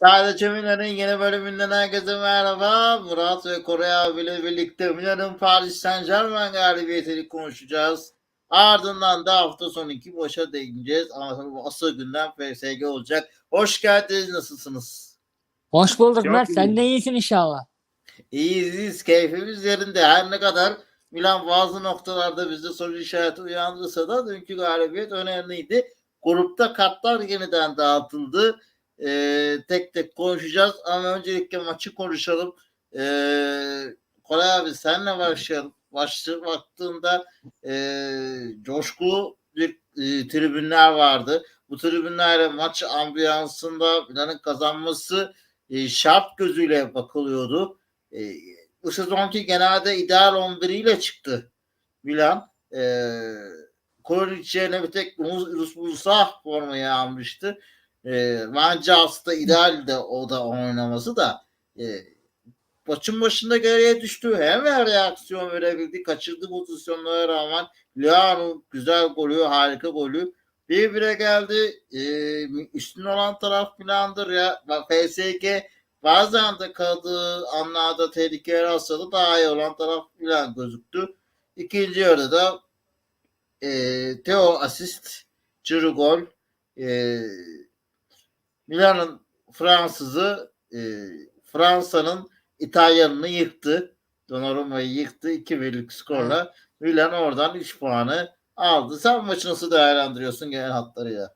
Sadece Milan'ın yeni bölümünden herkese merhaba. Murat ve Koray abiyle birlikte Milan'ın Paris Saint Germain galibiyetini konuşacağız. Ardından da hafta sonu iki boşa değineceğiz. Ama tabii bu asıl gündem PSG olacak. Hoş geldiniz. Nasılsınız? Hoş bulduk Çok Mert. iyi. Sen de iyisin inşallah. İyiyiz, iyiyiz. Keyfimiz yerinde. Her ne kadar Milan bazı noktalarda bizde soru işareti uyandırsa da dünkü galibiyet önemliydi. Grupta kartlar yeniden dağıtıldı. Ee, tek tek konuşacağız ama öncelikle maçı konuşalım. Ee, Koray abi senle başlayalım. Başlı baktığında ee, coşkulu bir e, tribünler vardı. Bu tribünlerle maç ambiyansında Milan'ın kazanması e, şart gözüyle bakılıyordu. E, bu sezonki genelde ideal 11 ile çıktı Milan. E, Koronic yerine bir tek Rus, Rus Musa formayı almıştı. E, bence aslında ideal de o da oynaması da e, maçın başında geriye düştü. Hemen reaksiyon verebildi. Kaçırdığı pozisyonlara rağmen Leao güzel golü, harika golü. Bir bire geldi. E, üstün olan taraf Milan'dır ya. PSG bazen de kaldığı anlarda tehlikeye rastladı. Daha iyi olan taraf Milan gözüktü. İkinci yarıda e, Theo asist, Ciro gol. E, Milan'ın Fransızı e, Fransa'nın İtalyanını yıktı. Donnarumma'yı yıktı. 2-1'lik skorla. Milan oradan 3 puanı aldı. Sen maçı nasıl değerlendiriyorsun genel hatlarıyla?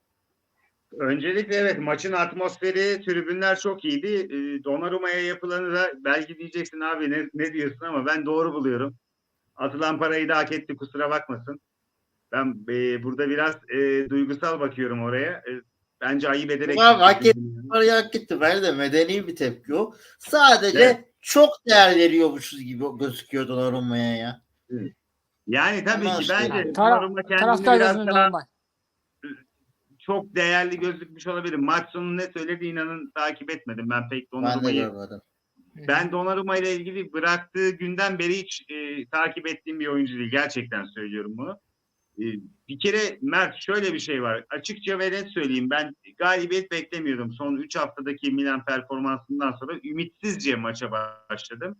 Öncelikle evet maçın atmosferi, tribünler çok iyiydi. Ee, Donnarumma'ya yapılanı da belki diyeceksin abi ne, ne diyorsun ama ben doğru buluyorum. Atılan parayı da hak etti kusura bakmasın. Ben e, burada biraz e, duygusal bakıyorum oraya. E, bence ayıp ederek. Tamam, hak etti. Parayı hak etti. Ben de medeni bir tepki o. Sadece Evet. çok değer veriyormuşuz gibi gözüküyor Donnarumma'ya ya. Yani tabii Ama ki işte- bence Yani Donnarumma kendini biraz daha normal. çok değerli gözükmüş olabilir. Maç sonu ne söyledi inanın takip etmedim. Ben pek Ben de Donnarumma'yı. Ben Donnarumma ile ilgili bıraktığı günden beri hiç e, takip ettiğim bir oyuncu değil. Gerçekten söylüyorum bunu. E, bir kere Mert şöyle bir şey var. Açıkça ve net söyleyeyim. Ben galibiyet beklemiyordum. Son 3 haftadaki Milan performansından sonra ümitsizce maça başladım.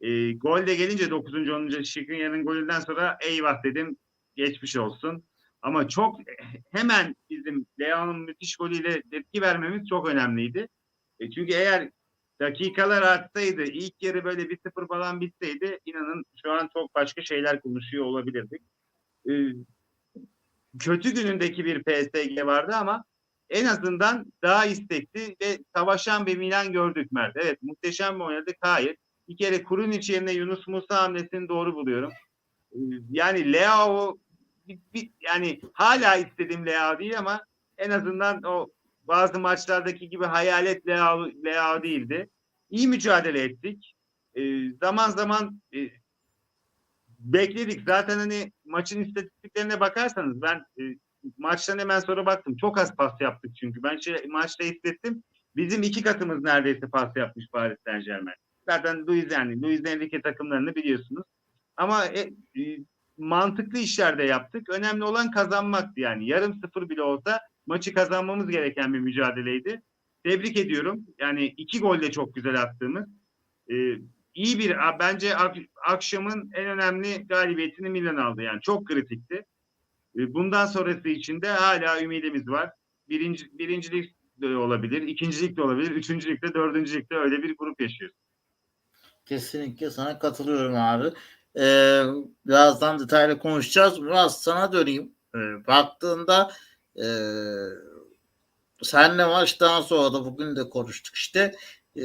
E, gol de gelince 9. 10. Şikrinya'nın golünden sonra eyvah dedim. Geçmiş olsun. Ama çok hemen bizim Leao'nun müthiş golüyle tepki vermemiz çok önemliydi. E, çünkü eğer dakikalar artsaydı, ilk yarı böyle bir sıfır falan bitseydi inanın şu an çok başka şeyler konuşuyor olabilirdik. Ee, kötü günündeki bir PSG vardı ama en azından daha istekli ve savaşan bir Milan gördük Mert. Evet muhteşem mi oynadık? Hayır. Bir kere Kurunic yerine Yunus Musa hamlesini doğru buluyorum. Ee, yani Leao yani hala istediğim Leao değil ama en azından o bazı maçlardaki gibi hayalet Leao, Leao değildi. İyi mücadele ettik. Ee, zaman zaman e, bekledik. Zaten hani maçın istatistiklerine bakarsanız ben e, maçtan hemen sonra baktım. Çok az pas yaptık çünkü. Ben şey, maçta hissettim. Bizim iki katımız neredeyse pas yapmış Paris Saint Germain. Zaten Luis yani Luis Enrique takımlarını biliyorsunuz. Ama e, e, mantıklı işler de yaptık. Önemli olan kazanmaktı yani. Yarım sıfır bile olsa maçı kazanmamız gereken bir mücadeleydi. Tebrik ediyorum. Yani iki gol de çok güzel attığımız. Ee, iyi bir bence ak- akşamın en önemli galibiyetini Milan aldı. Yani çok kritikti. Ee, bundan sonrası için de hala ümidimiz var. Birinci, birincilik de olabilir, ikincilik de olabilir, üçüncülük de, dördüncülük de öyle bir grup yaşıyoruz. Kesinlikle sana katılıyorum abi. Ee, birazdan detaylı konuşacağız. Biraz sana döneyim. Ee, baktığında e, senle maçtan sonra da bugün de konuştuk işte. Ee,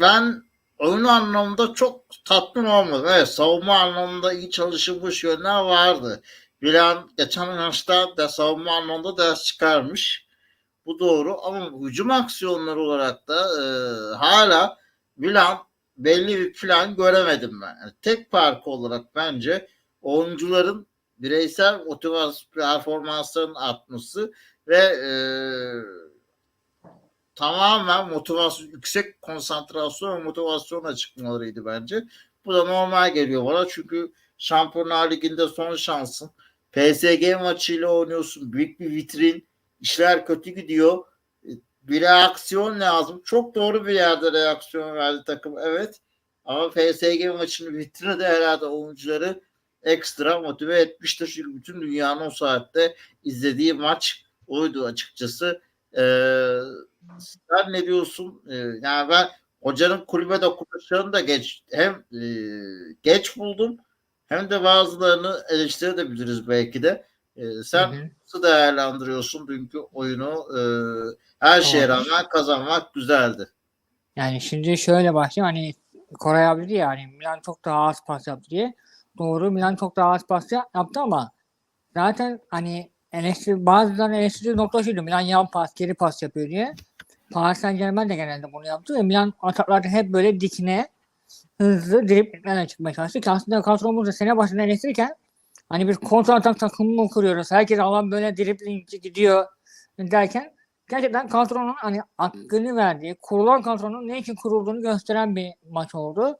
ben oyun anlamında çok tatmin olmadım. Evet savunma anlamında iyi çalışılmış yönler vardı. Milan geçen maçta da savunma anlamında ders çıkarmış. Bu doğru ama hücum aksiyonları olarak da e, hala Milan belli bir plan göremedim ben. Yani tek farkı olarak bence oyuncuların bireysel motivasyon performanslarının artması ve e, tamamen motivasyon yüksek konsantrasyon ve motivasyonla çıkmalarıydı bence. Bu da normal geliyor bana çünkü Şampiyonlar Ligi'nde son şansın. PSG maçıyla oynuyorsun. Büyük bir vitrin. İşler kötü gidiyor. bir reaksiyon lazım. Çok doğru bir yerde reaksiyon verdi takım evet. Ama PSG maçını vitrine de herhalde oyuncuları ekstra motive etmiştir. Çünkü bütün dünyanın o saatte izlediği maç oydu açıkçası. Ee, sen ne diyorsun? Ee, yani ben hocanın kulübe dokunuşlarını da geç hem e, geç buldum hem de bazılarını eleştirebiliriz belki de. Ee, sen Hı hı. nasıl değerlendiriyorsun dünkü oyunu? Ee, her şeye rağmen kazanmak güzeldi. Yani şimdi şöyle başlayayım hani Koray abi dedi ya hani Milan çok daha az pas yaptı diye. Doğru Milan çok daha az pas yap- yaptı ama zaten hani eleştiri, bazılarının eleştirdiği nokta şuydu. Milan yan pas, geri pas yapıyor diye. Paris Saint Germain de genelde bunu yaptı ve Milan ataklarda hep böyle dikine hızlı driplerle çıkmaya çalıştı. Ki aslında kadromuz da sene başında eleştirirken hani bir kontra atak takımı mı kuruyoruz? Herkes alan böyle driplingci gidiyor derken gerçekten kadronun hani hakkını verdiği, kurulan kadronun ne için kurulduğunu gösteren bir maç oldu.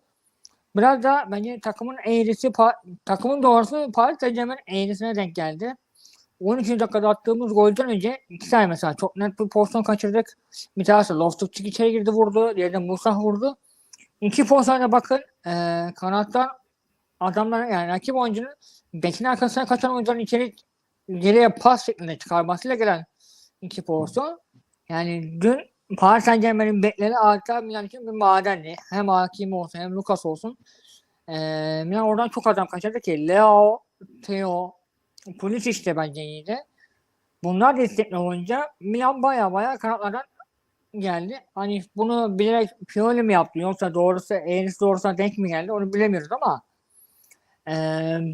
Biraz da bence takımın eğrisi, takımın doğrusu Paris Saint Germain eğrisine denk geldi. 13. dakikada attığımız golden önce iki tane mesela çok net bir pozisyon kaçırdık. Bir tanesi Loftus-Cheek içeri girdi vurdu. Diğeri de Musa vurdu. İki pozisyona bakın e, kanattan adamlar yani rakip oyuncunun bekin arkasına kaçan oyuncuların içeri geriye pas şeklinde çıkarmasıyla gelen iki pozisyon. Yani dün Paris Saint Germain'in bekleri arka Milan için bir madendi. Hem Hakimi olsun hem Lucas olsun. Ee, Milan oradan çok adam kaçırdı ki Leo, Theo, Pulisic de bence iyiydi. Bunlar destekli olunca Milan baya baya kanatlardan geldi. Hani bunu bilerek Pioli mi yaptı yoksa doğrusu eğrisi doğrusuna denk mi geldi onu bilemiyoruz ama e,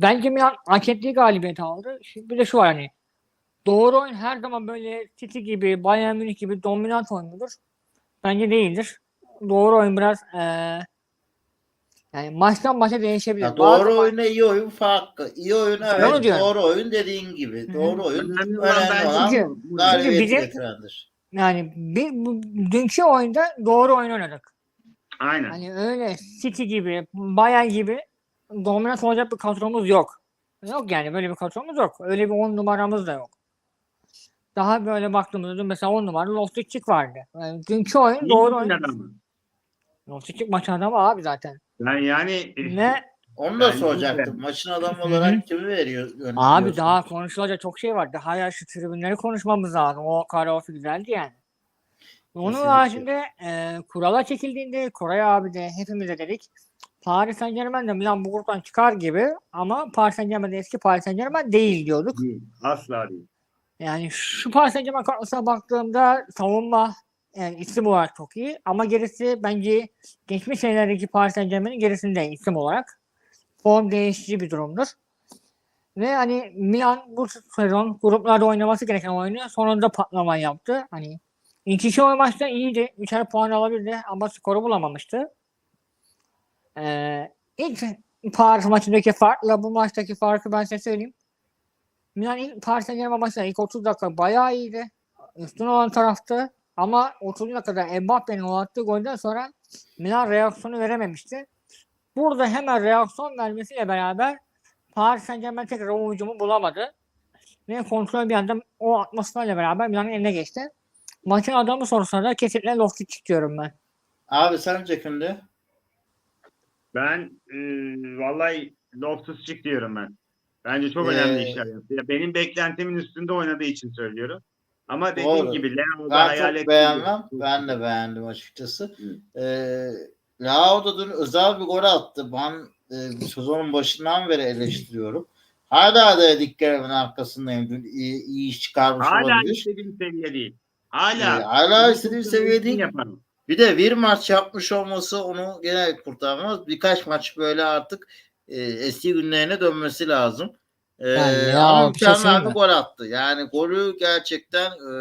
bence Milan hak ettiği galibiyeti aldı. Şimdi bir de şu var hani doğru oyun her zaman böyle City gibi, Bayern Münih gibi dominant oyun mudur? Bence değildir. Doğru oyun biraz e, yani maçtan maça değişebilir. Ya Bazı doğru ma- oyuna iyi oyun farklı. İyi oyun Onu evet. diyorum. Doğru oyun dediğin gibi. Doğru oyun Önemli olan Çünkü- bizim- getirendir. yani bir, bu, dünkü oyunda doğru oyun oynadık. Aynen. Hani öyle City gibi, Bayern gibi dominant olacak bir kadromuz yok. Yok yani böyle bir kadromuz yok. Öyle bir 10 numaramız da yok. Daha böyle baktığımızda dün mesela 10 numaralı Loftus-Cheek vardı. Yani dünkü oyun doğru oyun. Loftus-Cheek maçın adamı abi zaten. Ben yani Ne? Onu da Bence soracaktım. de. Maçın adamı olarak kimi veriyor? Abi daha konuşulacak çok şey var. Daha ya şu tribünleri konuşmamız lazım. O karaoke güzeldi yani. Onun Kesinlikle. haricinde e, kurala çekildiğinde Koray abi de hepimiz de dedik. Paris Saint Germain de Milan bu gruptan çıkar gibi ama Paris Saint Germain de eski Paris Saint Germain değil diyorduk. değil. Asla değil. Yani şu Paris Saint Germain kadrosuna baktığımda savunma yani isim olarak çok iyi ama gerisi bence geçmiş senelerdeki Paris Saint Germain'in gerisinde isim olarak form değişici bir durumdur. Ve hani Milan bu sezon gruplarda oynaması gereken oyunu sonunda patlama yaptı. Hani ilk iki oyun maçta iyiydi. Üçer puan alabildi ama skoru bulamamıştı. Ee, ilk Paris maçındaki farkla bu maçtaki farkı ben size söyleyeyim. Milan ilk Paris Saint Germain maçında ilk 30 dakika bayağı iyiydi. Üstün olan taraftı. Ama 30 dakikada Mbappe'nin o attığı golden sonra Milan reaksiyonu verememişti. Burada hemen reaksiyon vermesiyle beraber Paris Saint Germain tekrar o hücumu bulamadı. Ve kontrol bir anda o atmosferle beraber Milan'ın eline geçti. Maçın adamı sorusuna da kesinlikle Loftus diyorum ben. Abi sence kimdi? Ben e, vallahi Loftus-Cheek diyorum ben. Bence çok Ee, önemli işler yaptı. Ya benim beklentimin üstünde oynadığı için söylüyorum. Ama dediğim Doğru. gibi Leao'da Ben hayal çok beğenmem. gibi. Ben de beğendim açıkçası. Hı. Ee, Leao da dün özel bir gol attı. Ben e, sezonun başından beri eleştiriyorum. Hala da Dikkaremin arkasındayım. Dün iyi, iyi iş çıkarmış Hala olabilir. istediğim seviye değil. Ee, Hala. hala istediğim seviye değil. Yaparım. Bir de bir maç yapmış olması onu gene kurtarmaz. Birkaç maç böyle artık e, eski günlerine dönmesi lazım. E, Yani ya, ama bir şey mükemmel bir gol attı. Yani golü gerçekten e,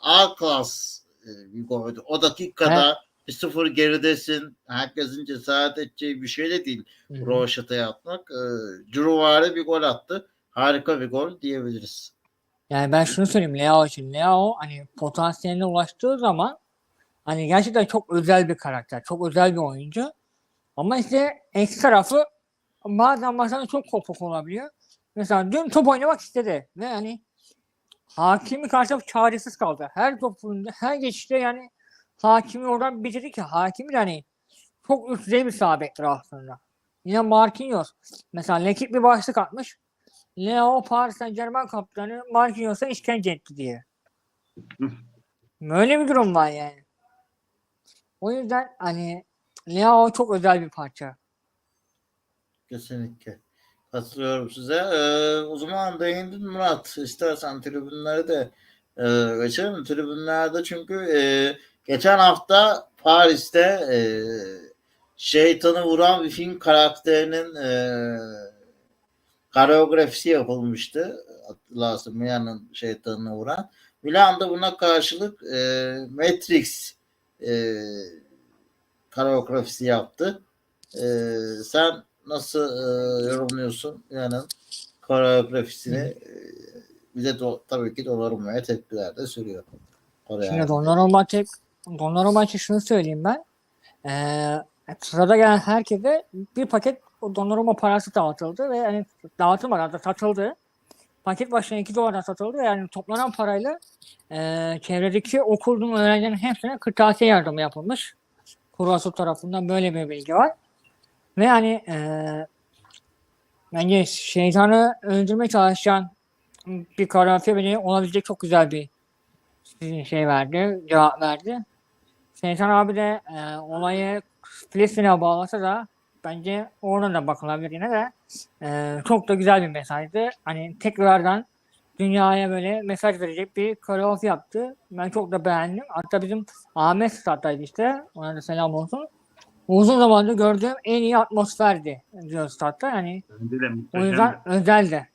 A klas e, bir goldü. O dakikada bir sıfır geridesin. Herkesin cesaret edeceği bir şey de değil. Rovaşata'ya atmak. E, Curuvari bir gol attı. Harika bir gol diyebiliriz. Yani ben şunu söyleyeyim Leo için. Leo hani potansiyeline ulaştığı zaman hani gerçekten çok özel bir karakter. Çok özel bir oyuncu. Ama işte eksi tarafı bazen bazen çok kopuk olabiliyor. Mesela dün top oynamak istedi ve hani Hakimi karşı çaresiz kaldı. Her topunda, her geçişte yani Hakimi oradan bitirdi ki Hakimi de hani çok üst düzey bir sağ bektir aslında. Yine Marquinhos. Mesela Lekip bir başlık atmış. Leo Paris Saint Germain kaptanı Marquinhos'a işkence etti diye. Böyle bir durum var yani. O yüzden hani Leo çok özel bir parça. Kesinlikle. Katılıyorum size. Ee, o zaman değindin Murat. İstersen tribünleri de e, geçelim. Tribünlerde çünkü e, geçen hafta Paris'te e, şeytanı vuran bir film karakterinin e, koreografisi yapılmıştı. Hatırlarsın Milan'ın şeytanını vuran. Milan da buna karşılık e, Matrix e, koreografisi yaptı. E, sen nasıl e, yorumluyorsun Milan'ın koreografisini? E, bize do- tabii ki dolarmaya tepkiler de sürüyor. Kore Şimdi. Donnarumma tek Donnarumma için şunu söyleyeyim ben. Ee, sırada gelen herkese bir paket Donnarumma parası dağıtıldı ve yani dağıtılmadı hatta satıldı. Paket başına 2 dolardan satıldı ve yani toplanan parayla e, çevredeki okulun öğrencilerin hepsine kırtasiye yardımı yapılmış. Kurvasu tarafından böyle bir bilgi var. Ve yani e, bence şeytanı öldürmeye çalışan bir karanfil bile olabilecek çok güzel bir şey verdi, cevap verdi. Şeytan abi de e, olayı Filistin'e bağlasa da bence oradan da bakılabilir yine de e, çok da güzel bir mesajdı. Hani tekrardan dünyaya böyle mesaj verecek bir koreografi yaptı. Ben çok da beğendim. Hatta bizim Ahmet Stat'taydı işte. Ona da selam olsun. Uzun zamandır gördüğüm en iyi atmosferdi diyor Stat'ta. Yani Bence de o muhteşem. yüzden özeldi.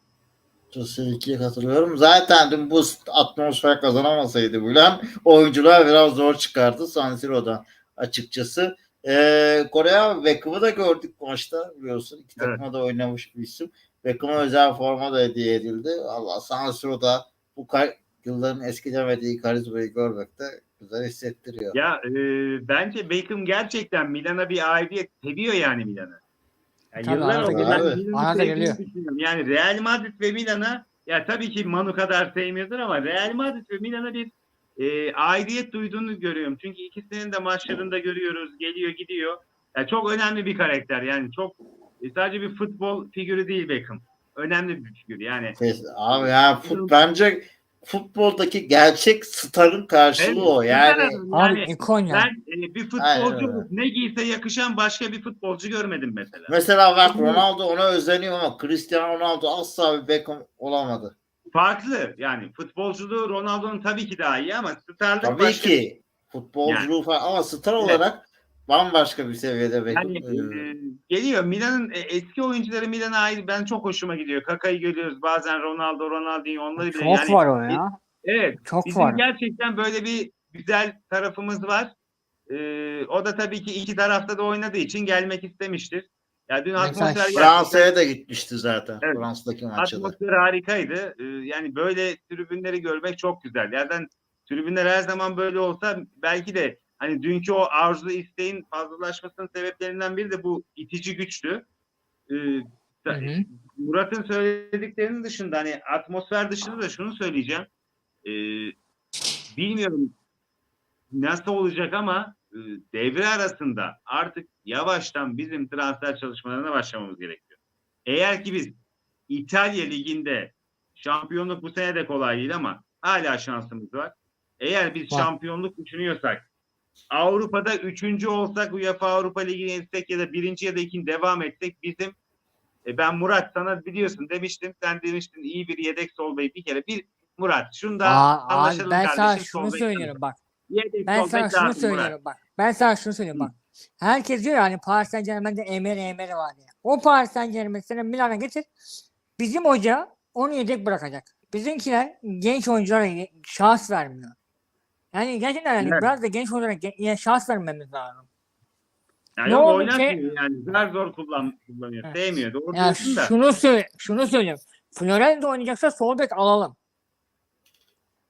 Kesinlikle katılıyorum. Zaten dün bu atmosfer kazanamasaydı Milan oyuncular biraz zor çıkardı San Siro'dan açıkçası. Ee, Kore abi Beckham'ı da gördük maçta biliyorsun. İki Evet. takıma da oynamış bir isim. Beckham'a özel forma da hediye edildi. Allah San Siro'da bu kar- yılların eskilemediği karizmayı görmek de güzel hissettiriyor. Ya e, bence Beckham gerçekten Milan'a bir aidiyet seviyor yani Milan'ı. Yani Tabii, yıllar oldu ben. Milan'ı sevdiğini. Yani Real Madrid ve Milan'a ya tabii ki Manu kadar sevmiyordur ama Real Madrid ve Milan'a bir e, aidiyet duyduğunu görüyorum. Çünkü ikisinin de maçlarında görüyoruz. Geliyor gidiyor. Ya çok önemli bir karakter. Yani çok e, sadece bir futbol figürü değil Beckham. Önemli bir figür yani. Abi ya fut, bence futboldaki gerçek starın karşılığı o. Yani Abi yani ikon ya. ben e, bir futbolcu Aynen ne giyse yakışan başka bir futbolcu görmedim mesela. mesela bak Ronaldo ona özeniyor ama Cristiano Ronaldo asla bir Beckham olamadı. Farklı yani futbolculuğu Ronaldo'nun tabii ki daha iyi ama starlık Tabii başka. ki futbolculuğu falan ama star Evet. olarak bambaşka bir seviyede. Yani Ee, e, geliyor Milan'ın e, eski oyuncuları Milan'a ait ben çok hoşuma gidiyor. Kaka'yı görüyoruz bazen Ronaldo, Ronaldinho onları bile Çok yani var o ya. evet Çok bizim var. gerçekten böyle bir güzel tarafımız var. Ee, o da tabii ki iki tarafta da oynadığı için gelmek istemiştir. Ya dün atmosfer gerçekten- Fransa'ya da gitmişti zaten. Evet. Fransa'daki maçta. Atmosfer harikaydı. Ee, yani böyle tribünleri görmek çok güzel. Zaten tribünler her zaman böyle olsa belki de hani dünkü o arzu isteğin fazlalaşmasının sebeplerinden biri de bu itici güçtü. Ee. Murat'ın söylediklerinin dışında hani atmosfer dışında da şunu söyleyeceğim. Ee, bilmiyorum nasıl olacak ama e, devre arasında artık yavaştan bizim transfer çalışmalarına başlamamız gerekiyor. Eğer ki biz İtalya Ligi'nde şampiyonluk bu sene de kolay değil ama hala şansımız var. Eğer biz şampiyonluk düşünüyorsak Avrupa'da üçüncü olsak UEFA Avrupa Ligi'ne etsek ya da birinci ya da ikinci devam etsek bizim e, ben Murat sana biliyorsun demiştim. Sen demiştin iyi bir yedek sol bek bir kere. Bir Murat şunu da Aa, abi anlaşalım ben sana kardeşim. şunu sol bek söylüyorum bak. Yedek Ben sana şunu Murat. söylüyorum bak. Ben sana şunu söylüyorum bak. Herkes diyor yani Paris Saint Germain'de Emery Emery var diye. O Paris Saint Germain seni Milan'a getir. Bizim hoca onu yedek bırakacak. Bizimkiler genç oyunculara şans vermiyor. Yani gerçekten yani Evet. biraz da genç oyunculara ge- şans vermemiz lazım. Yani Ne oldu oynatmıyor yani. Zar zor kullan, kullanıyor. Evet. Sevmiyor. Doğru Ya diyorsun da. şunu söyle, şunu söyleyeyim. Florenzo oynayacaksa sol bek alalım.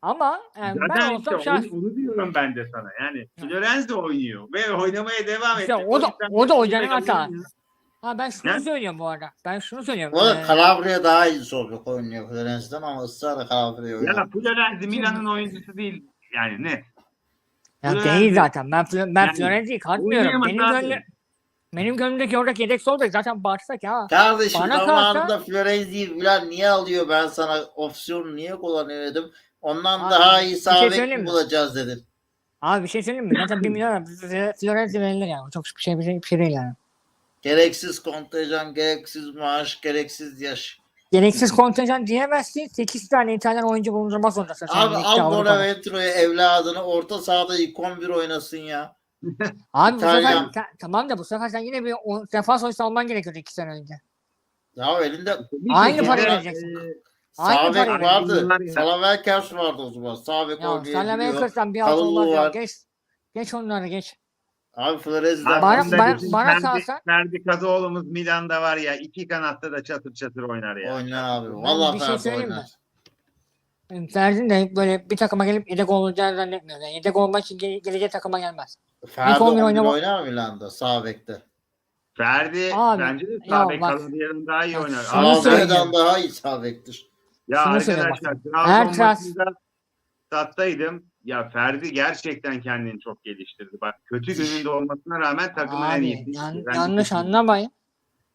Ama yani ben Zaten olsam işte şans. onu, onu diyorum ben de sana. Yani Florenz de oynuyor ve oynamaya devam İşte edecek. o da- yüzden o da hocanın ya. Ha ben şunu Ne? söylüyorum bu arada. Ben şunu söylüyorum. Arada Ee, Calabria daha iyi sol bek oynuyor Florence'den ama ısrarla Calabria'yı oynuyor. Ya Florenzi Milan'ın oyuncusu değil. Yani net. ya Florenzi- değil zaten. Ben ben Yani Florenzi'yi katmıyorum. Benim gönlüm benim gönlümdeki oradaki yedek sol bek zaten Barsak ya. Kardeşim Bana zamanında Florenzi'yi falan niye alıyor ben sana opsiyonu niye kullanıyor dedim. Ondan Abi, daha iyi bir sağ şey bulacağız dedim. Abi bir şey söyleyeyim mi? Zaten 1 milyon Florenzi verilir yani. Çok bir şey, bir şey, bir şey değil yani. Gereksiz kontenjan, gereksiz maaş, gereksiz yaş. Gereksiz kontenjan diyemezsin. 8 tane İtalyan oyuncu bulundurmak zorundasın. Abi al. Bonaventuro'yu evladını orta sahada ilk 11 oynasın ya. Abi bu sefer ta- tamam da bu sefer sen yine bir o, defans oyuncusu alman gerekiyordu 2 sene önce. Ya elinde Aynı şekilde, parayı e, vereceksin. Sağ Aynı bek parayı vardı. Salaverkers vardı o zaman. Sağ bek Ya oynayabiliyor. Bir altı var. Geç. Geç onları geç. Abi Florenzi'den Abi Bana- bana- bana Ferdi- kalsa- Ferdi Kadıoğlu'muz Milan'da var ya iki kanatta da çatır çatır oynar ya. oynar abi. Ben Vallahi bir şey Ferdi söyleyeyim mi? oynar. Ferdi'nin de böyle bir takıma gelip yedek olacağını zannetmiyorum. Yani yedek olmak için ge- gelecek takıma gelmez. Ferdi 11 11 oynama- oynar mı Milan'da sağ bekte? Ferdi Abi, bence de sağ bek Kalabriya'dan daha iyi oynar. Salaverkes'den daha iyi sağ bektir. ya şunu arkadaşlar Trabzon maçında stattaydım. Ya Ferdi gerçekten kendini çok geliştirdi. Bak kötü gününde olmasına rağmen takımın en iyisi. yan- yanlış düşünüyorum. anlamayın.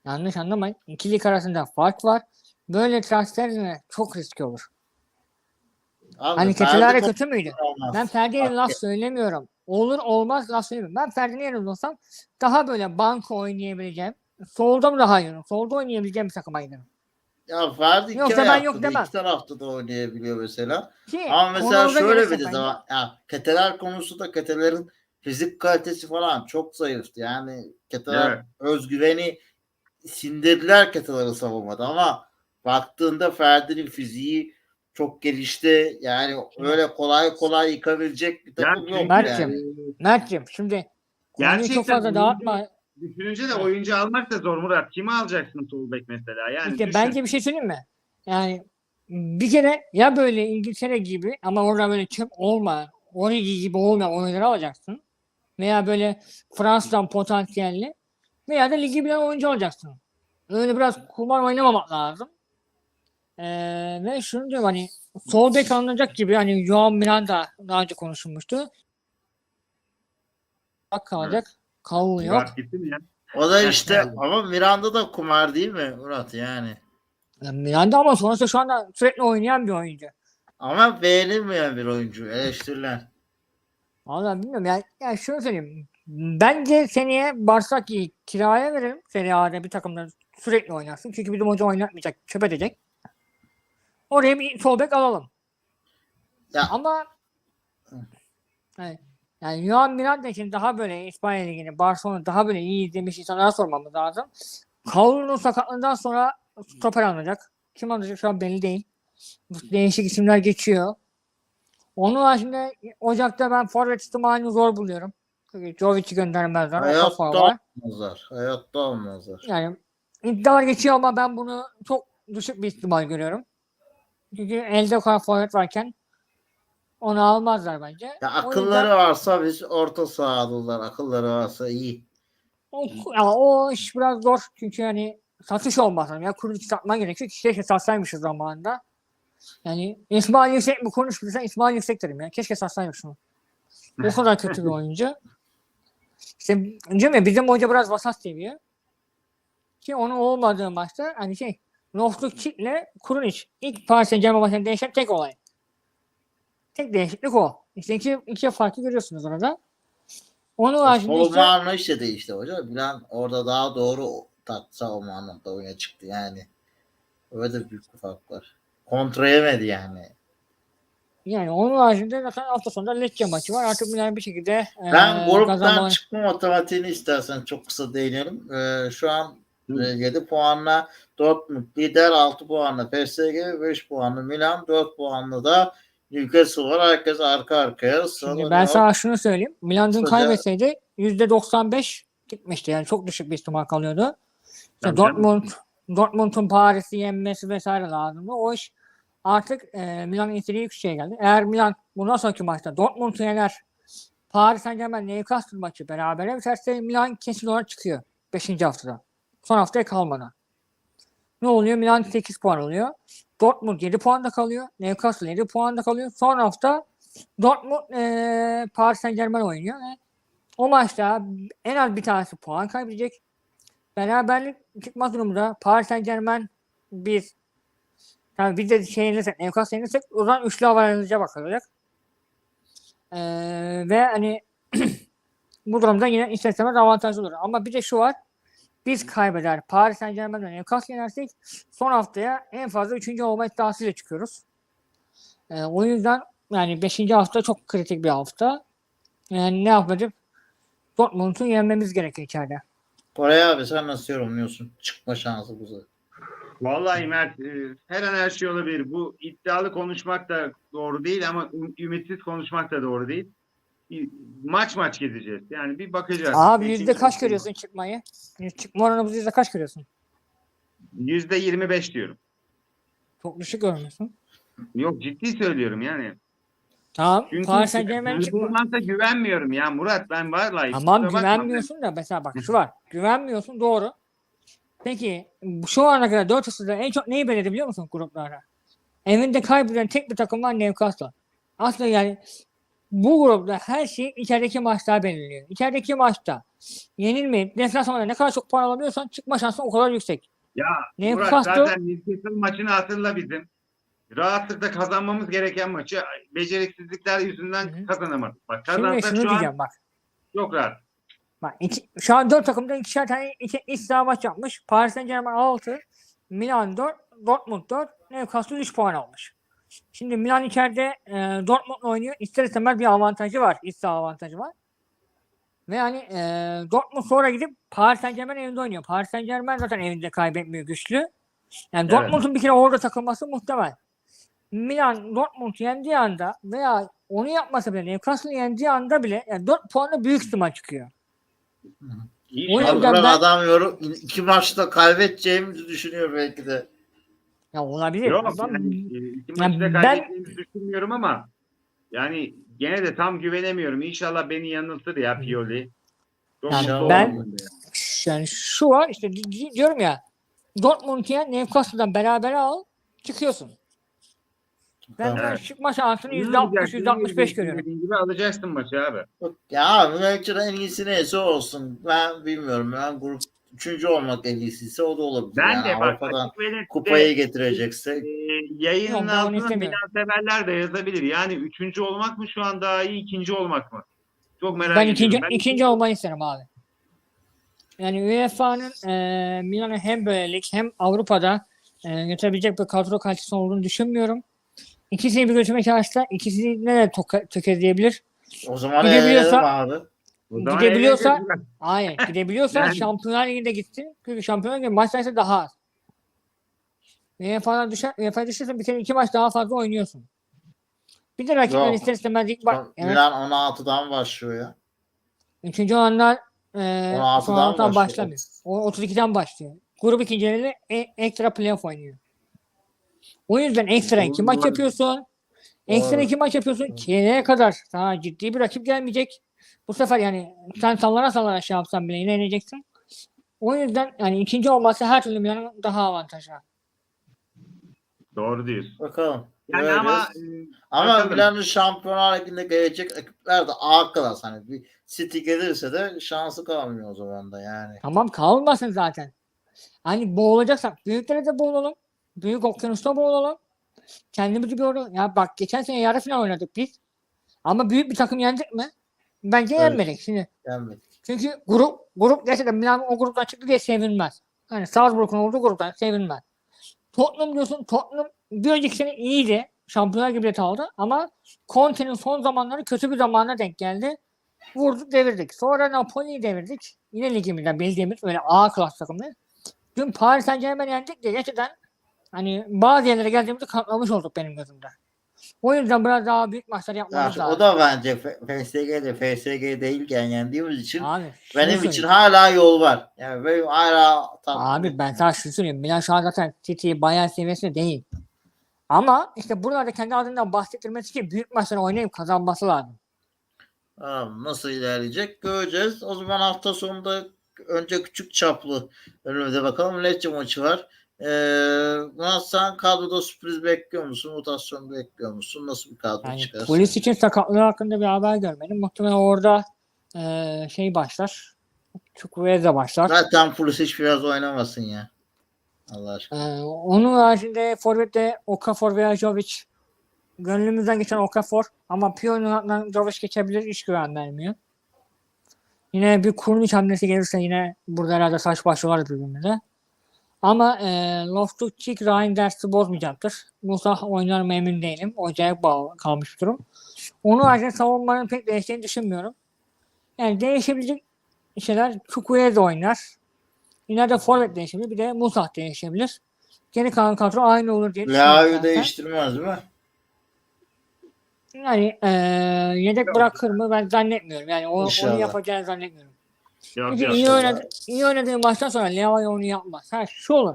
Yanlış anlamayın. İki lig arasında fark var. Böyle transferine çok riskli olur. Abi Hani çok kötü müydü? olmaz. Ben Ferdi'ye laf söylemiyorum. Olur olmaz laf söylemiyorum. Ben Ferdi'nin yerinde olsam daha böyle banko oynayabileceğim. Solda mı daha iyi olur? Solda oynayabileceğim bir takıma giderim. Ya Ferdi iki Yoksa ben ayakta yok da, demem. iki tarafta da oynayabiliyor mesela. Ki Ama mesela şöyle bir de bence- zaman ya Keteler konusunda Keteler'in fizik kalitesi falan çok zayıftı. Yani Keteler Evet. özgüveni sindirdiler Keteler'i savunmada ama baktığında Ferdi'nin fiziği çok gelişti. Yani öyle kolay kolay yıkabilecek bir takım Yani yok Mert'cim, yani. Mert'cim şimdi konuyu çok Gerçekten fazla dağıtma. Düşününce de oyuncu almak da zor Murat. Kimi alacaksın sol bek mesela? Yani İşte düşün. bence bir şey söyleyeyim mi? Yani bir kere ya böyle İngiltere gibi ama orada böyle çöp olmayan, Origi gibi olmayan oyuncuları alacaksın. Veya böyle Fransa'dan potansiyelli veya da ligi bilen oyuncu alacaksın. Öyle biraz kumar oynamamak lazım. Ee, ve şunu diyorum hani sol bek alınacak gibi hani Joao Miranda daha önce konuşulmuştu. Bak kalacak. Kavul yok. Murat gitti mi ya? O da işte Evet. ama Miranda da kumar değil mi Murat yani? Yani Miranda ama sonuçta şu anda sürekli oynayan bir oyuncu. Ama beğenilmeyen bir oyuncu eleştirilen. Vallahi bilmiyorum ya. Ya şunu söyleyeyim. Bence seneye Barsak'i kiraya verelim. Serie A'da bir takımda sürekli oynarsın. Çünkü bizim hoca oynatmayacak. Çöp edecek. Oraya bir sol bek alalım. Ya- Ama yani, yani Juan Miranda için daha böyle İspanya Ligi'ni, Barcelona daha böyle iyi izlemiş insanlara sormamız lazım. Kavlu'nun sakatlığından sonra stoper alınacak. Kim alacak şu an belli değil. Değişik isimler geçiyor. Onun haricinde Ocak'ta ben forvet ihtimalini zor buluyorum. Jovic'i göndermezler. Hayatta olmazlar. Hayatta olmazlar. Yani iddialar geçiyor ama ben bunu çok düşük bir ihtimal görüyorum. Çünkü elde kadar forvet varken onu almazlar bence. Ya akılları yüzden varsa biz orta sahadalar. Akılları varsa iyi. o, ya o iş biraz zor. Çünkü hani satış olmaz. Ya kuruluş satman gerekiyor. ki Keşke satsaymışız zamanında. Yani İsmail Yüksek mi konuştuysa İsmail Yüksek derim ya. Keşke satsaymışım. O kadar kötü bir oyuncu. İşte diyorum ya bizim hoca biraz vasat seviyor. Ki onun olmadığı maçta hani şey Loftus-Cheek'le Kurunic ilk Paris Saint-Germain maçında değişen tek olay. Tek değişiklik o. İşte iki, iki farkı görüyorsunuz orada. Onun haricinde işte Savunma işte değişti hocam. Bilen orada daha doğru tat savunma anlamda oyuna çıktı yani. Öyle de büyük bir fark var. Kontra yemedi yani. yani onun haricinde zaten hafta sonunda Lecce maçı var. Artık Milan bir şekilde Ben eee, gruptan kazanmalı. çıkma matematiğini istersen çok kısa değinelim. Ee, şu an Hı. 7 puanla Dortmund lider 6 puanla PSG 5 puanlı Milan 4 puanlı da Newcastle var. Herkes arka arkaya. Şimdi ben sana şunu söyleyeyim. Milan dün kaybetseydi %95 gitmişti. Yani çok düşük bir ihtimal kalıyordu. İşte Dortmund, Dortmund'un Paris'i yenmesi vesaire lazımdı. O iş artık e, Milan'ın istediği şeye geldi. Eğer Milan bundan sonraki maçta Dortmund'u yener, Paris Saint Germain Newcastle maçı beraber biterse Milan kesin olarak çıkıyor 5. haftada. Son haftaya kalmadan. Ne oluyor? Milan 8 puan oluyor. Dortmund 7 puanda kalıyor. Newcastle 7 puanda kalıyor. Son hafta Dortmund eee Paris Saint Germain oynuyor. ve o maçta en az bir tanesi puan kaybedecek. Beraberlik çıkmaz durumda. Paris Saint Germain biz yani biz de şey yenilirsek, Newcastle yenilirsek o zaman üçlü avarajlıca bakılacak. Eee ve hani bu durumda yine ister avantajlı olur. Ama bir de şu var. Biz kaybeder. Paris Saint Germain'den Newcastle yenersek son haftaya en fazla 3. olma iddiasıyla çıkıyoruz. Ee, o yüzden yani 5. hafta çok kritik bir hafta. Yani ne yapacak? Dortmund'u yenmemiz gerekiyor içeride. Koray abi sen nasıl yorumluyorsun? Çıkma şansımızı. Vallahi Mert e, her an her şey olabilir. Bu iddialı konuşmak da doğru değil ama üm- ümitsiz konuşmak da doğru değil. Maç maç gideceğiz. Yani bir bakacağız. Abi yüzde kaç görüyorsun çıkmayı? Çıkma oranımızı yüzde kaç görüyorsun? Yüzde 25 diyorum. Çok düşük görmüyorsun. Yok ciddi söylüyorum yani. Tamam. Çünkü Paris Saint Germain çıkma. performansa güvenmiyorum ya Murat ben vallahi. Tamam kusura bakma. güvenmiyorsun da mesela bak şu var. Güvenmiyorsun doğru. Peki şu ana kadar 4 haftada en çok neyi belirledi biliyor musun gruplarda? Evinde kaybeden tek bir takım var Newcastle. Aslında yani bu grupta her şey içerideki maçlar belirliyor. İçerideki maçta yenilmeyip deplasmanda ne kadar çok puan alabiliyorsan çıkma şansın o kadar yüksek. Ya Murat Newcastle zaten Newcastle maçını hatırla bizim. Rahatlıkla kazanmamız gereken maçı beceriksizlikler yüzünden Hı kazanamadık. Bak şimdi kazansak şunu şu an bak. çok rahat. Bak iki, şu an 4 takımda ikişer tane iki, iç saha maç yapmış. Paris Saint Germain 6, Milan 4, Dortmund 4, Newcastle 3 puan almış. Şimdi Milan içeride e, Dortmund'la oynuyor. İster istemez bir avantajı var. İç saha avantajı var. Ve yani e, Dortmund sonra gidip Paris Saint Germain evinde oynuyor. Paris Saint Germain zaten evinde kaybetmiyor güçlü. Yani Evet. Dortmund'un bir kere orada takılması muhtemel. Milan Dortmund yendiği anda veya onu yapmasa bile Newcastle'ı yendiği anda bile yani 4 puanla büyük ihtimal çıkıyor. İyi O yüzden ben- adam yorum iki maçta kaybedeceğimizi düşünüyor belki de. Ya olabilir. Yok Ama- yani, e, iki Yani maçta ben- kaybettiğimizi düşünmüyorum ama yani gene de tam güvenemiyorum. İnşallah beni yanıltır ya Pioli. Çok Yani ben- yani şu var işte di- di- diyorum ya Dortmund'u yen Newcastle'dan beraber al çıkıyorsun. Ben de çıkma şansını İyi %60 olacaksın, iyi %65 olacaksın görüyorum. Gibi alacaksın maçı abi. Ya abi belki en iyisi neyse olsun. Ben bilmiyorum. Ben grup üçüncü olmak en iyisiyse o da olabilir. Ben yani de bak Avrupa'dan ve net kupayı de, getirecekse. e, yayının altına severler de yazabilir. Yani üçüncü olmak mı şu an daha iyi, ikinci olmak mı? Çok merak Ben ediyorum. ikinci, Ben ikinci olmayı isterim abi. Yani UEFA'nın e, Milan'ı hem böyle lig hem Avrupa'da e, götürebilecek bir kadro kalitesi olduğunu düşünmüyorum. İkisini bir götürmeye çalışsa ikisini de toka- tökezleyebilir. O zaman eğlenelim abi. Gidebiliyorsa-. Hayır gidebiliyorsa Yani- Şampiyonlar Ligi'nde gitsin. Çünkü Şampiyonlar Ligi maç sayısı daha az. UEFA'dan düşer, UEFA'ya düşersen bir kere iki maç daha fazla oynuyorsun. Bir de rakipler ister istemez ilk bak. Evet, Milan 16'dan başlıyor ya. üçüncü olanlar e, 16'dan sonradan başlıyor. başlamıyor. O 32'den başlıyor. Grup ikincileri e, ekstra playoff oynuyor. O yüzden ekstra iki maç yapıyorsun. Ekstra iki maç yapıyorsun. Çeyreğe kadar sana ciddi bir rakip gelmeyecek. Bu sefer yani sen sallana sallana şey yapsan bile yine yeneceksin. O yüzden yani ikinci olması her türlü Milan'ın daha avantajı. Doğru diyorsun. Bakalım. Yani Göreceğiz. ama e, Ama bakalım. Milan'ın Şampiyonlar Ligi'nde gelecek ekipler de A klas. Hani bir City gelirse de şansı kalmıyor o zaman da yani. Tamam kalmasın zaten. Hani boğulacaksak büyüklere de boğulalım. Büyük okyanusta boğulalım. Kendimizi gördük. Ya bak geçen sene yarı final oynadık biz. Ama büyük bir takım yendik mi? Bence Evet. yenmedik şimdi. Yani Çünkü grup grup gerçekten Milan o gruptan çıktı diye sevinmez. Hani Salzburg'un olduğu gruptan sevinmez. Tottenham diyorsun Tottenham bir önceki sene iyiydi. Şampiyonlar gibi de aldı ama Conte'nin son zamanları kötü bir zamana denk geldi. Vurduk devirdik. Sonra Napoli'yi devirdik. Yine ligimizden bildiğimiz öyle A klas takımı. Dün Paris Saint Germain'i yendik de gerçekten hani bazı yerlere geldiğimizde kanıtlamış olduk benim gözümde. O yüzden biraz daha büyük maçlar Ya yapmamız lazım. o da bence FSG'de FSG değilken yendiğimiz için Abi, benim için hala yol var. Yani benim hala Abi ben sana şunu söyleyeyim. Milan şu an zaten City, Bayern seviyesinde değil. Ama işte buralarda kendi adından bahsettirmesi için büyük maçları oynayıp kazanması lazım. Tamam, nasıl ilerleyecek göreceğiz. O zaman hafta sonunda önce küçük çaplı önümüze bakalım. Lecce maçı var. Ee, Murat sen kadroda sürpriz bekliyor musun? Mutasyon bekliyor musun? Nasıl bir kadro Yani çıkarsın? polis için sakatlığı hakkında bir haber görmedim. Muhtemelen orada eee, şey başlar. Chukwueze başlar. Zaten Pulisic biraz oynamasın ya. Allah aşkına. Eee, onun haricinde Forvet'te Okafor veya Jovic. Gönlümüzden geçen Okafor. Ama Pion'dan Jovic geçebilir. Hiç güven vermiyor. Yine bir kuruluş hamlesi gelirse yine burada herhalde saç başlıyorlar birbirimize. Ama e, Loftus-Cheek Reinders'i bozmayacaktır. Musa oynar mı emin değilim. Ocağa bağlı kalmış durum. Onun haricinde savunmanın pek değişeceğini düşünmüyorum. Yani değişebilecek şeyler Chukwueze oynar. Yine de forvet değişebilir. Bir de Musa değişebilir. Geri kalan kadro aynı olur diye. Leao'yu değiştirmez değil mi? Yani e, yedek bırakır mı ben zannetmiyorum. Yani o, İnşallah. onu yapacağını zannetmiyorum. De yok. iyi, oynadı, iyi oynadığı maçtan sonra Leao onu yapmaz. Ha şu olur.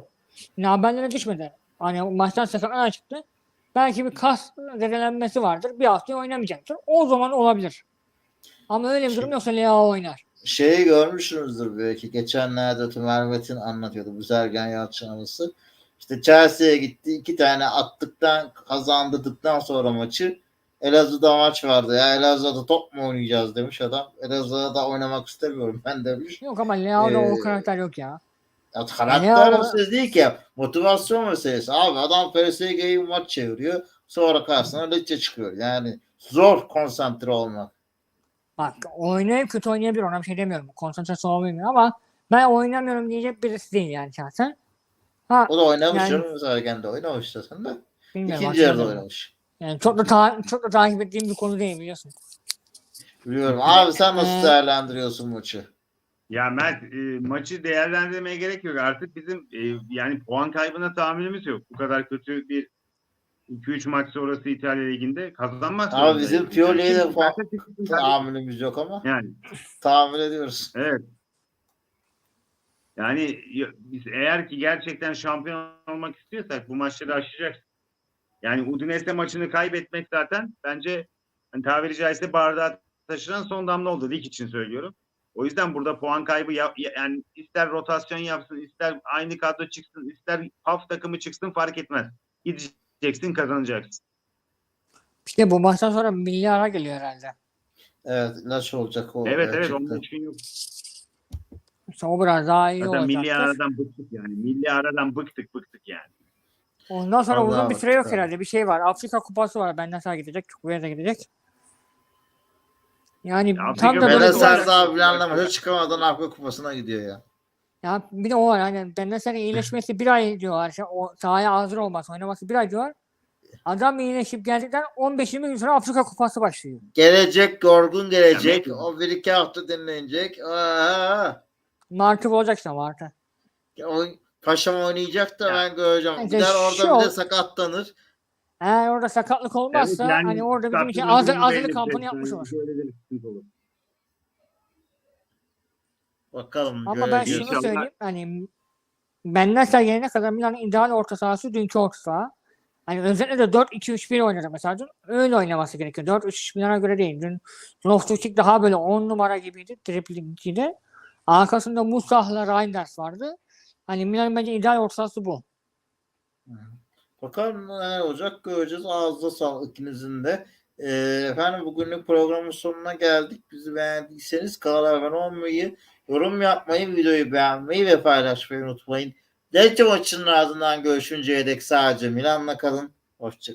Yine haberlere düşmedi. Hani maçtan sakatlanan çıktı. Belki bir kas zedelenmesi vardır. Bir hafta oynamayacaktır. O zaman olabilir. Ama öyle bir durum yoksa Leao oynar. Şeyi görmüşsünüzdür belki. Geçenlerde Tümer Metin anlatıyordu. Bu Sergen Yalçın anısı. İşte Chelsea'ye gitti. iki tane attıktan kazandırdıktan sonra maçı Elazığ'da maç vardı. Ya Elazığ'da top mu oynayacağız demiş adam. Elazığ'da da oynamak istemiyorum ben demiş. Yok ama Leao'da o Ee, karakter yok ya. Ya karakter Ya- meselesi değil ki. Motivasyon meselesi. Abi adam PSG'yi maç çeviriyor. Sonra karşısına Lecce çıkıyor. Yani zor konsantre olmak. Bak oynayıp kötü oynayabilir ona bir şey demiyorum. Konsantrasyon olmuyor ama ben oynamıyorum diyecek birisi değil yani şahsen. Ha O da oynamış Yani- canım. Sergen de oynamış zaten de. İkinci yarıda oynamış. Yani çok da, ta- çok da takip ettiğim bir konu değil biliyorsun. Biliyorum. Abi sen nasıl Ee, değerlendiriyorsun maçı? Ya Mert e, maçı değerlendirmeye gerek yok. Artık bizim e, yani puan kaybına tahammülümüz yok. Bu kadar kötü bir 2-3 maç sonrası İtalya Ligi'nde kazanmak Abi zorundayız. bizim Pioli'ye de puan-. Tahammülümüz yok ama Yani tahammül ediyoruz. evet. Yani ya- biz eğer ki gerçekten şampiyon olmak istiyorsak bu maçları aşacağız. Yani Udinese maçını kaybetmek zaten bence hani tabiri caizse bardağa taşıran son damla oldu lig için söylüyorum. O yüzden burada puan kaybı ya- ya- yani ister rotasyon yapsın, ister aynı kadro çıksın, ister PAF takımı çıksın fark etmez. Gideceksin, kazanacaksın. İşte bu maçtan sonra milli ara geliyor herhalde. Evet ilaç olacak o. Evet evet. 15 gün yok. İşte o biraz daha iyi Zaten milli olacaktır. aradan bıktık yani. Milli aradan bıktık bıktık yani. Ondan sonra Vallahi uzun bir süre yok herhalde. Bir şey var. Afrika Kupası var. Benden sağ gidecek. Çukur'a da gidecek. Yani Ya tam Afrika da böyle Serdar Bilal'la maça çıkamadan Avrupa Kupası'na gidiyor ya. ya bir de o var. Hani benden sonra iyileşmesi bir ay diyorlar. İşte o sahaya hazır olması, oynaması bir ay diyorlar. Adam iyileşip geldikten 15-20 gün sonra Afrika Kupası başlıyor. Gelecek, yorgun gelecek. Ya, o bir iki hafta dinlenecek. Aa, Martı olacak işte Martı. o, Paşam oynayacak da Ya. ben göreceğim. Bence Gider orada bir de sakatlanır. Eğer orada sakatlık olmazsa Evet, yani hani orada bizim için hazır, hazırlık kampını yapmış olur. Böyle bir sıkıntı olur. Bakalım Ama ben şunu söyleyeyim. Hani benden sonra gelene kadar Milan'ın ideal orta sahası dünkü orta saha. Hani özellikle de 4-2-3-1 oynadı mesela dün. Öyle oynaması gerekiyor. 4-3-3 Milan'a göre değil. Dün Loftus-Cheek daha böyle 10 numara gibiydi. Driblingçiydi. Arkasında Musah'la Reinders vardı. Hani Milan'ın bence ideal orta sahası bu. Bakalım neler olacak göreceğiz. Ağzına sağlık ikinizin de. Ee, efendim bugünlük programın sonuna geldik. Bizi beğendiyseniz kanala abone olmayı, yorum yapmayı, videoyu beğenmeyi ve paylaşmayı unutmayın. Lecce maçının ardından görüşünceye dek sadece Milan'la kalın. Hoşçakalın.